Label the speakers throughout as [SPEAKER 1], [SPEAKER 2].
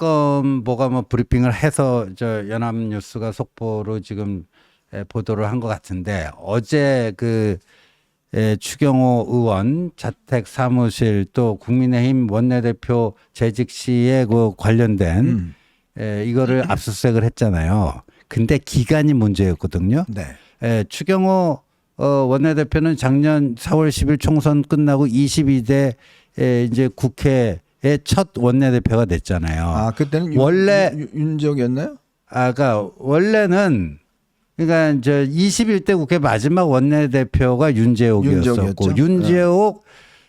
[SPEAKER 1] 특검보가 뭐 브리핑을 해서 저 연합뉴스가 속보로 지금 에, 보도를 한 것 같은데 어제 그 에, 추경호 의원 자택 사무실 또 국민의힘 원내대표 재직 시에 그 관련된
[SPEAKER 2] 음.
[SPEAKER 1] 에, 이거를 압수수색을 했잖아요. 근데 기간이 문제였거든요.
[SPEAKER 2] 네.
[SPEAKER 1] 에, 추경호 어, 원내대표는 작년 4월 10일 총선 끝나고 22대 에, 이제 국회의 첫 원내대표가 됐잖아요.
[SPEAKER 2] 아 그때는 윤-
[SPEAKER 1] 원래-
[SPEAKER 2] 윤- 윤지혁이었나요?
[SPEAKER 1] 아까 원래는 그러니까 저 21대 국회 마지막 원내대표가 윤재옥이었었고
[SPEAKER 2] 윤재옥이었죠.
[SPEAKER 1] 윤재옥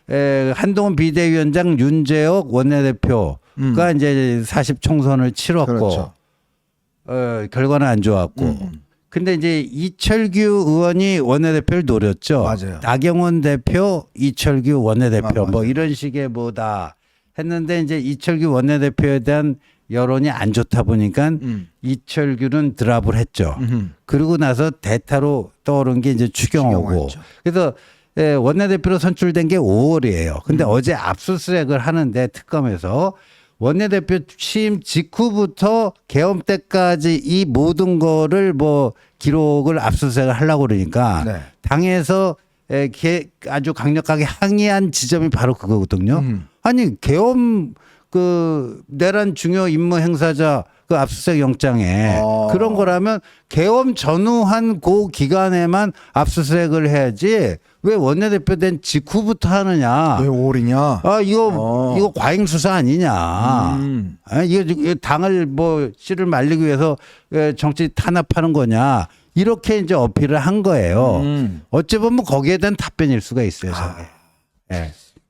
[SPEAKER 1] 에, 한동훈 비대위원장 윤재옥 원내대표가
[SPEAKER 2] 음.
[SPEAKER 1] 이제 40 총선을 치렀고
[SPEAKER 2] 그렇죠.
[SPEAKER 1] 어, 결과는 안 좋았고
[SPEAKER 2] 음.
[SPEAKER 1] 근데 이제 이철규 의원이 원내대표를 노렸죠.
[SPEAKER 2] 맞아요.
[SPEAKER 1] 나경원 대표, 이철규 원내대표
[SPEAKER 2] 아,
[SPEAKER 1] 뭐. 이런 식의 뭐다 했는데 이제 이철규 원내대표에 대한 여론이 안 좋다 보니까
[SPEAKER 2] 음.
[SPEAKER 1] 이철규는 드랍을 했죠.
[SPEAKER 2] 음.
[SPEAKER 1] 그러고 나서 대타로 떠오른 게 이제 추경호고. 그래서 예, 원내대표로 선출된 게 5월이에요.
[SPEAKER 2] 음.
[SPEAKER 1] 근데 어제 압수수색을 하는데 특검에서 원내대표 취임 직후부터 계엄 때까지 이 모든 거를 뭐 기록을 압수수색을 하려고 그러니까
[SPEAKER 2] 네.
[SPEAKER 1] 당에서 에, 개- 아주 강력하게 항의한 지점이 바로 그거거든요.
[SPEAKER 2] 음.
[SPEAKER 1] 아니 계엄 그 내란 중요 임무 행사자 그 압수수색 영장에
[SPEAKER 2] 어.
[SPEAKER 1] 그런 거라면 계엄 전후한 그 기간에만 압수수색을 해야지 왜 원내대표 된 직후부터 하느냐?
[SPEAKER 2] 왜 5월이냐?
[SPEAKER 1] 아 이거
[SPEAKER 2] 어.
[SPEAKER 1] 이거 과잉 수사 아니냐?
[SPEAKER 2] 음.
[SPEAKER 1] 아, 이거, 이거 당을 뭐 씨를 말리기 위해서 에, 정치 탄압하는 거냐? 이렇게 이제 어필을 한 거예요.
[SPEAKER 2] 음.
[SPEAKER 1] 어찌 보면 거기에 대한 답변일 수가 있어요. 저게. 예.